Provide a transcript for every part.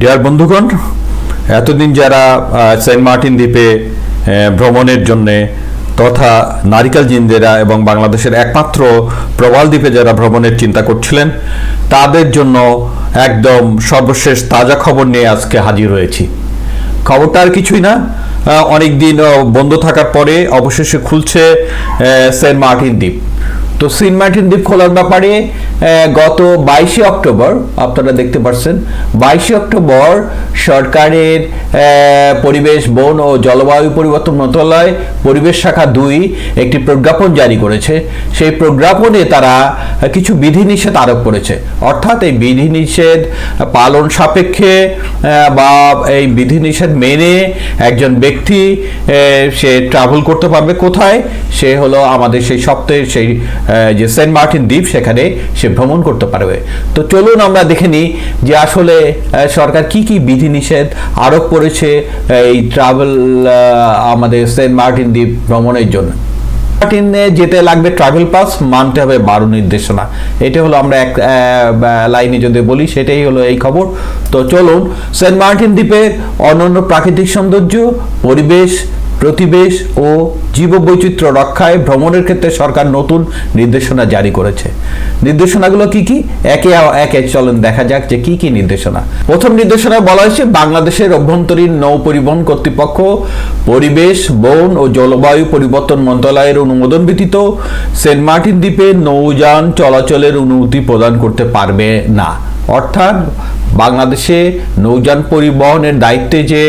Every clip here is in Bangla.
ডিয়ার বন্ধুগণ, এতদিন যারা সেন্ট মার্টিন দ্বীপে ভ্রমণের জন্যে তথা নারিকেল জিন্দেরা এবং বাংলাদেশের একমাত্র প্রবাল দ্বীপে যারা ভ্রমণের চিন্তা করছিলেন, তাদের জন্য একদম সর্বশেষ তাজা খবর নিয়ে আজকে হাজির হয়েছি। খবরটা আর কিছুই না অনেক দিন বন্ধ থাকার পরে অবশেষে খুলছে সেন্ট মার্টিন দ্বীপ। তো সেন্ট মার্টিন দ্বীপ খোলার ব্যাপারে গত বাইশে অক্টোবর, আপনারা দেখতে পাচ্ছেন বাইশে অক্টোবর সরকারের পরিবেশ, বন ও জলবায়ু পরিবর্তন মন্ত্রণালয়, পরিবেশ শাখা দুই একটি প্রজ্ঞাপন জারি করেছে। সেই প্রজ্ঞাপনে তারা কিছু বিধিনিষেধ আরোপ করেছে। অর্থাৎ এই বিধিনিষেধ পালন সাপেক্ষে বা এই বিধিনিষেধ মেনে একজন ব্যক্তি সে ট্রাভেল করতে পারবে কোথায়? সে হলো আমাদের সেই সপ্তাহের সেই যে সেন্ট মার্টিন দ্বীপ, সেখানে সে ভ্রমণ করতে পারবে। তো চলুন আমরা দেখে নিই যে আসলে সরকার কি কি বিধিনিষেধ আরোপ করেছে এই ট্রাভেল আমাদের সেন্ট মার্টিন দ্বীপ ভ্রমণের জন্য। মার্টিনে যেতে লাগবে ট্রাভেল পাস মানতে হবে বারো নির্দেশনা। এটা হলো আমরা এক লাইনে যদি বলি, সেটাই হলো এই খবর। তো চলুন সেন্ট মার্টিন দ্বীপের অনন্য প্রাকৃতিক সৌন্দর্য, পরিবেশ প্রতিবেশ ও জীববৈচিত্র্য রক্ষায় ভ্রমণের ক্ষেত্রে সরকার নতুন নির্দেশনা জারি করেছে। নির্দেশনাগুলো কি কি? একে একে চলুন দেখা যাক যে কি কি নির্দেশনা। প্রথম নির্দেশনায় বলা হয়েছে, বাংলাদেশের অভ্যন্তরীণ নৌ পরিবহন কর্তৃপক্ষ, পরিবেশ, বন ও জলবায়ু পরিবর্তন মন্ত্রণালয়ের অনুমোদন ব্যতীত সেন্ট মার্টিন দ্বীপে নৌযান চলাচলের অনুমতি প্রদান করতে পারবে না। অর্থাৎ বাংলাদেশে নৌযান পরিবহনের দায়িত্বে যে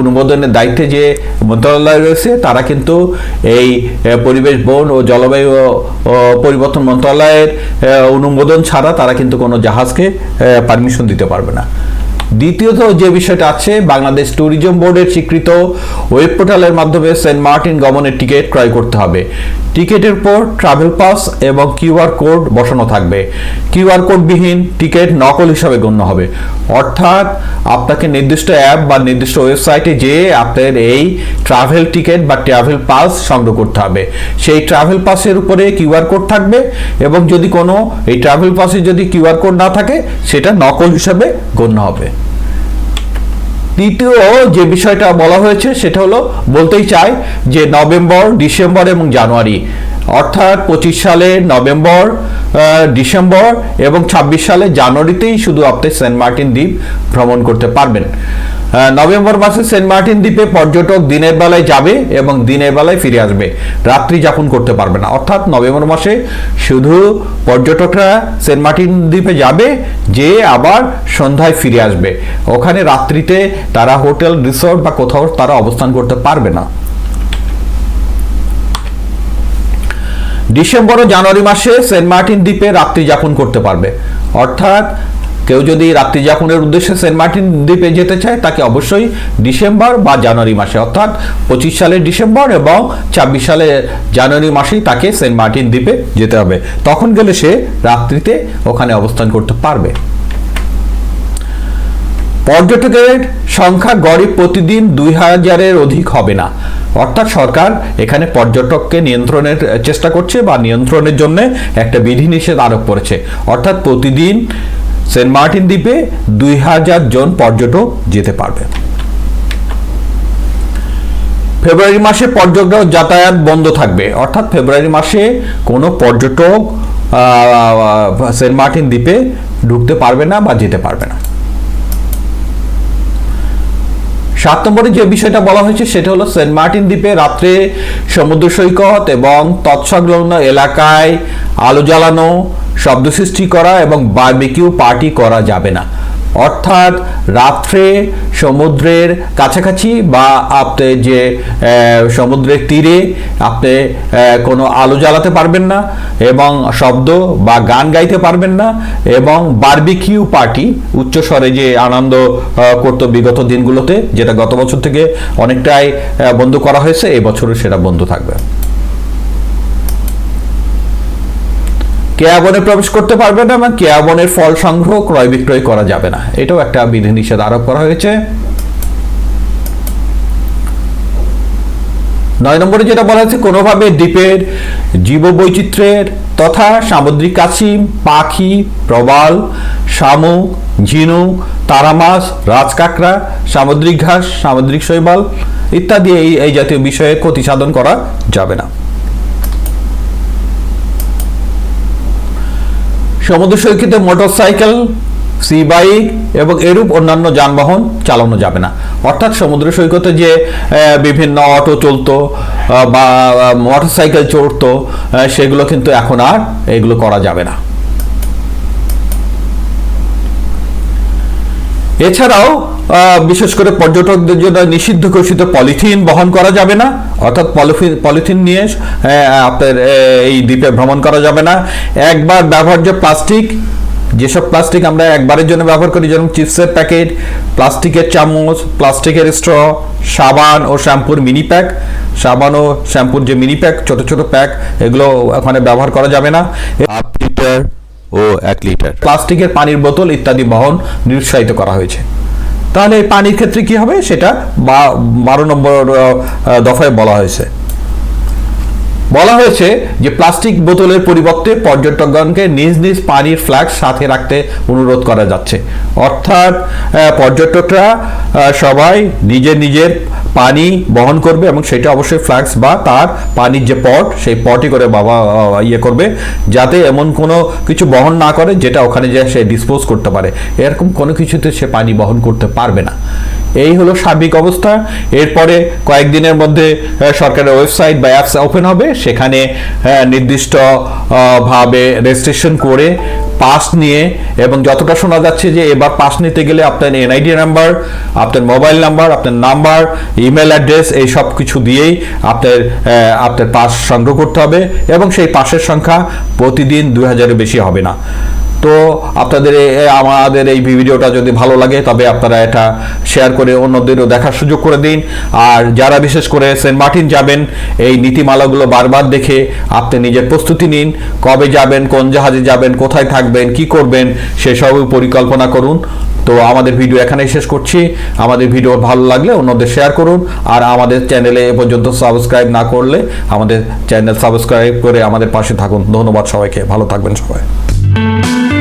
অনুমোদনের দায়িত্বে যে মন্ত্রণালয় রয়েছে, তারা কিন্তু এই পরিবেশ, বন ও জলবায়ু পরিবর্তন মন্ত্রণালয়ের অনুমোদন ছাড়া তারা কিন্তু কোনো জাহাজকে পারমিশন দিতে পারবে না। দ্বিতীয়ত যে বিষয়টা আছে, বাংলাদেশ ট্যুরিজম বোর্ডের স্বীকৃত ওয়েব পোর্টালের মাধ্যমে সেন্ট মার্টিন গমনের টিকিট ক্রয় করতে হবে। টিকিটের পর ট্রাভেল পাস এবং কিউআর কোড বসানো থাকবে। কিউআর কোডবিহীন টিকিট নকল হিসাবে গণ্য হবে। অর্থাৎ আপনাকে নির্দিষ্ট অ্যাপ বা নির্দিষ্ট ওয়েবসাইটে যেয়ে আপনার এই ট্রাভেল টিকিট বা ট্রাভেল পাস সংগ্রহ করতে হবে। সেই ট্রাভেল পাসের উপরে কিউআর কোড থাকবে এবং যদি কোনো এই ট্রাভেল পাসে যদি কিউআর কোড না থাকে, সেটা নকল হিসাবে গণ্য হবে। তৃতীয় যে বিষয়টা বলা হয়েছে সেটা হলো, বলতেই চাই যে নভেম্বর, ডিসেম্বর এবং জানুয়ারি, অর্থাৎ পঁচিশ সালে নভেম্বর ডিসেম্বর এবং ছাব্বিশ সালে জানুয়ারিতেই শুধু আপনি সেন্ট মার্টিন দ্বীপ ভ্রমণ করতে পারবেন। নভেম্বর মাসে সেন্ট মার্টিন দ্বীপে পর্যটক দিনের বেলায় যাবে এবং দিনের বেলায় ফিরে আসবে। রাত্রি যাপন করতে পারবে না। অর্থাৎ নভেম্বর মাসে শুধু পর্যটকরা সেন্ট মার্টিন দ্বীপে যাবে, যে আবার সন্ধ্যায় ফিরে আসবে। ওখানে রাত্রিতে তারা হোটেল, রিসোর্ট বা কোথাও তারা অবস্থান করতে পারবে না। ডিসেম্বর ও জানুয়ারি মাসে সেন্ট মার্টিন দ্বীপে রাত্রি যাপন করতে পারবে। অর্থাৎ কেউ যদি রাত্রি যাপনের উদ্দেশ্যে সেন্ট মার্টিন দ্বীপে যেতে চায়, তাকে অবশ্যই ডিসেম্বর বা জানুয়ারি মাসে, অর্থাৎ পঁচিশ সালের ডিসেম্বর এবং ছাব্বিশ সালে জানুয়ারি মাসেই তাকে সেন্ট মার্টিন দ্বীপে যেতে হবে। তখন গেলে সে রাত্রিতে ওখানে অবস্থান করতে পারবে। পর্যটকের সংখ্যা গড়ে প্রতিদিন দুই হাজারের অধিক হবে না। অর্থাৎ সরকার এখানে পর্যটককে নিয়ন্ত্রণের চেষ্টা করছে বা নিয়ন্ত্রণের জন্য একটা বিধিনিষেধ আরোপ করেছে। অর্থাৎ প্রতিদিন সেন্ট মার্টিন দ্বীপে দুই হাজার জন পর্যটক যেতে পারবে। ফেব্রুয়ারি মাসে পর্যটক যাতায়াত বন্ধ থাকবে। অর্থাৎ ফেব্রুয়ারি মাসে কোনো পর্যটক সেন্ট মার্টিন দ্বীপে ঢুকতে পারবে না বা যেতে পারবে না। সাত নম্বরে যে বিষয়টা বলা হয়েছে সেটা হলো সেন্ট মার্টিন দ্বীপে রাত্রে সমুদ্র সৈকত এবং তৎসংলগ্ন এলাকায় আলো জ্বালানো শব্দ সৃষ্টি করা এবং বারবিকিউ পার্টি করা যাবে না। অর্থাৎ রাত্রে সমুদ্রের কাছাকাছি বা আপনি যে সমুদ্রের তীরে আপনি কোনো আলো জ্বালাতে পারবেন না এবং শব্দ বা গান গাইতে পারবেন না এবং বারবিকিউ পার্টি উচ্চস্বরে যে আনন্দ করতো বিগত দিনগুলোতে, যেটা গত বছর থেকে অনেকটাই বন্ধ করা হয়েছে, এবছরও সেটা বন্ধ থাকবে। কেয়া বনে প্রবেশ করতে পারবে না, এবং কেয়াবনের ফল সংগ্রহ ক্রয় বিক্রয় করা যাবে না। এটাও একটা বিধিনিষেধ আরোপ করা হয়েছে। নয় নম্বরে যেটা বলা হয়েছে, কোনোভাবে দ্বীপের জীববৈচিত্র্যের তথা সামুদ্রিক কাছিম পাখি, প্রবাল, শামুক, ঝিনুক, তারামাছ, রাজকাঁকড়া, সামুদ্রিক ঘাস, সামুদ্রিক শৈবাল ইত্যাদি এই এই জাতীয় বিষয়ে ক্ষতি সাধন করা যাবে না। সমুদ্র সৈকতে মোটরসাইকেল সি বাইক এবং এরূপ অন্যান্য যানবাহন চালানো যাবে না। অর্থাৎ সমুদ্র সৈকতে যে বিভিন্ন অটো চলতো বা মোটরসাইকেল চড়তো সেগুলো কিন্তু এখন আর এগুলো করা যাবে না। এছাড়াও বিশেষ করে পর্যটকদের জন্য নিষিদ্ধ ঘোষিত পলিথিন বহন করা যাবে না অর্থাৎ পলিথিন পলিথিন নিয়ে আহ, আপনার এই দ্বীপে ভ্রমণ করা যাবে না। একবার ব্যবহার্য প্লাস্টিক যেসব প্লাস্টিক আমরা একবারের জন্য ব্যবহার করি যেমন চিপসের প্যাকেট প্লাস্টিকের চামচ প্লাস্টিকের স্ট্র সাবান ও শ্যাম্পুর মিনি প্যাক সাবান ও শ্যাম্পুর যে মিনি প্যাক ছোট ছোট প্যাক এগুলো ওখানে ব্যবহার করা যাবে না। হাফ লিটার ও এক লিটার। প্লাস্টিকের পানির বোতল ইত্যাদি বহন নিরুৎসাহিত করা হয়েছে। তাহলে এই পানির ক্ষেত্রে কি হবে? সেটা বারো নম্বর দফায় বলা হয়েছে। বলা হয়েছে যে প্লাস্টিক বোতলের পরিবর্তে পর্যটকগণকে নিজ নিজ পানির ফ্ল্যাক্স সাথে রাখতে অনুরোধ করা যাচ্ছে। অর্থাৎ পর্যটকরা সবাই নিজের নিজের পানি বহন করবে এবং সেটা অবশ্যই ফ্ল্যাক্স বা তার পানির যে পট, সেই পটই করে বাবা ইয়ে করবে। যাতে এমন কোনো কিছু বহন না করে যেটা ওখানে যে সে ডিসপোজ করতে পারে। এরকম কোনো কিছুতে সে পানি বহন করতে পারবে না। এই হলো সার্বিক অবস্থা। এরপরে কয়েকদিনের মধ্যে সরকারের ওয়েবসাইট বা অ্যাপস ওপেন হবে। সেখানে আহ, নির্দিষ্ট ভাবে রেজিস্ট্রেশন করে পাস নিয়ে এবং যতটা শোনা যাচ্ছে যে এবার পাস নিতে গেলে আপনার এনআইডি নাম্বার আপনার মোবাইল নাম্বার আপনার নাম্বার ইমেল অ্যাড্রেস এই সব কিছু দিয়েই আপনার আপনার পাস সংগ্রহ করতে হবে এবং সেই পাসের সংখ্যা প্রতিদিন দুই হাজারের বেশি হবে না। তো আপনাদের আমাদের এই ভিডিওটা যদি ভালো লাগে, তবে আপনারা এটা শেয়ার করে অন্যদেরও দেখার সুযোগ করে দিন। আর যারা বিশেষ করে সেন্ট মার্টিন যাবেন, এই নীতিমালাগুলো বারবার দেখে আপনি নিজের প্রস্তুতি নিন। কবে যাবেন, কোন জাহাজে যাবেন, কোথায় থাকবেন, কি করবেন সেসব পরিকল্পনা করুন। তো আমাদের ভিডিও এখানেই শেষ করছি। আমাদের ভিডিও ভালো লাগলে অন্যদের শেয়ার করুন। আর আমাদের চ্যানেলে এ পর্যন্ত সাবস্ক্রাইব না করলে আমাদের চ্যানেল সাবস্ক্রাইব করে আমাদের পাশে থাকুন। ধন্যবাদ সবাইকে। ভালো থাকবেন সবাই। Thank you.